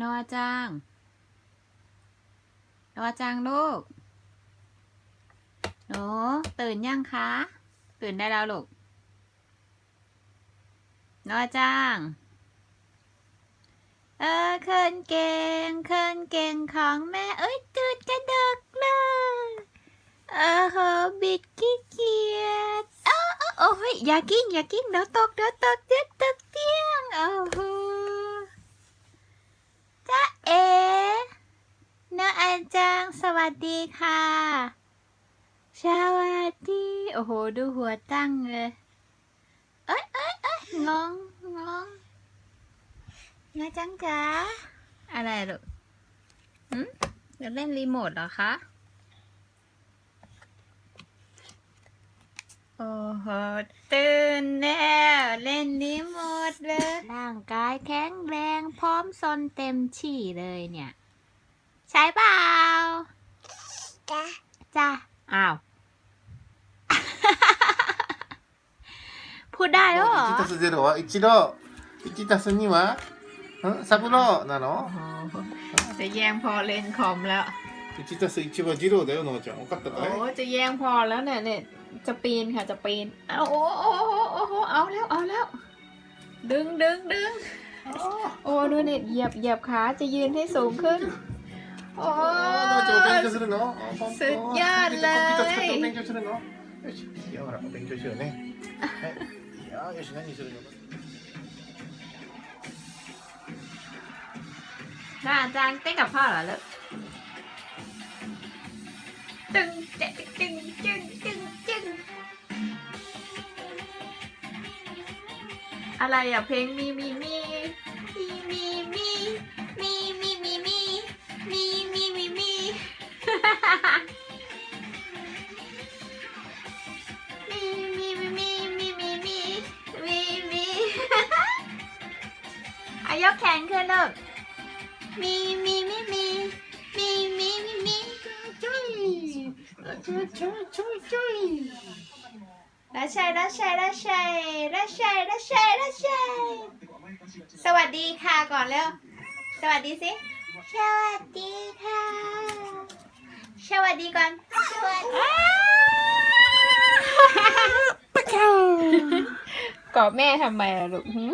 นอจังนอจังลูกหนูตื่นยังคะ ตื่นได้แล้วลูกนอจังเออเคินเก่งเคินเก่งของแม่ เอ้ยตื่นกระดกเลยเออโหบิดขี้เกียจเอ้าเอ้าโอ้ยอย่ากิ้งอย่ากิ้งเดี๋ยวตกเดี๋ยวตกเดี๋ยวตกเตียงโอ้โหจ้าเอ๋ น้องอาจารย์สวัสดีค่ะ สวัสดี โอ้โห ดูหัวตั้งเลย เอ้ยเอ้ยเอ้ยงงงงงาจังจ๋าอะไรลูกหืมจะเล่นรีโมทเหรอคะ โอ้โห ตื่นแล้วเล่นรีโมทเลย ร่างกายแข็งแรงพร้อมซนเต็มที่เลยเนี่ย ใช่เปล่า จ้า จ้าอ้าว พูดได้แล้วเหรอ 1たす0は1度1たす2はんサブローなの จะแย่งพอเล่นคอมแล้ว 1たす1は0だよのーちゃん分かったか โอ้ い จะแย่งพอแล้วเนี่ยเนี่ยจะปีนค่ะจะปีนเอาโอ้โอ้โอ้โอ้โอ้เอาแล้วเอาแล้ว ดึงดึงดึงโอ้ดูเนี่ยเหยียบเหยียบขาจะยืนให้สูงขึ้น โอ้ยお勉強するのสุดยอดเลยコンピューター使ってお勉強するのよし、いやほら、お勉強し。าจารย์เต้กับพ่อหรอลูกตึงเจ๊งจึงจึงจึงอะไรอะเพลงมีมีมี ยกแขนขึ้นลูกมีมีมีมีมีมีมีมีจุ้ยจุ้ยจุ้ยจุ้ยจุ้ยรัชัยรัชัยรัชัยรัชัยรัชัยรัชัยสวัสดีค่ะก่อนเร็ว สวัสดีสิสวัสดีค่ะ สวัสดีก่อน สวัสดีปะเกากอบแม่ทำไมล่ะลูกหื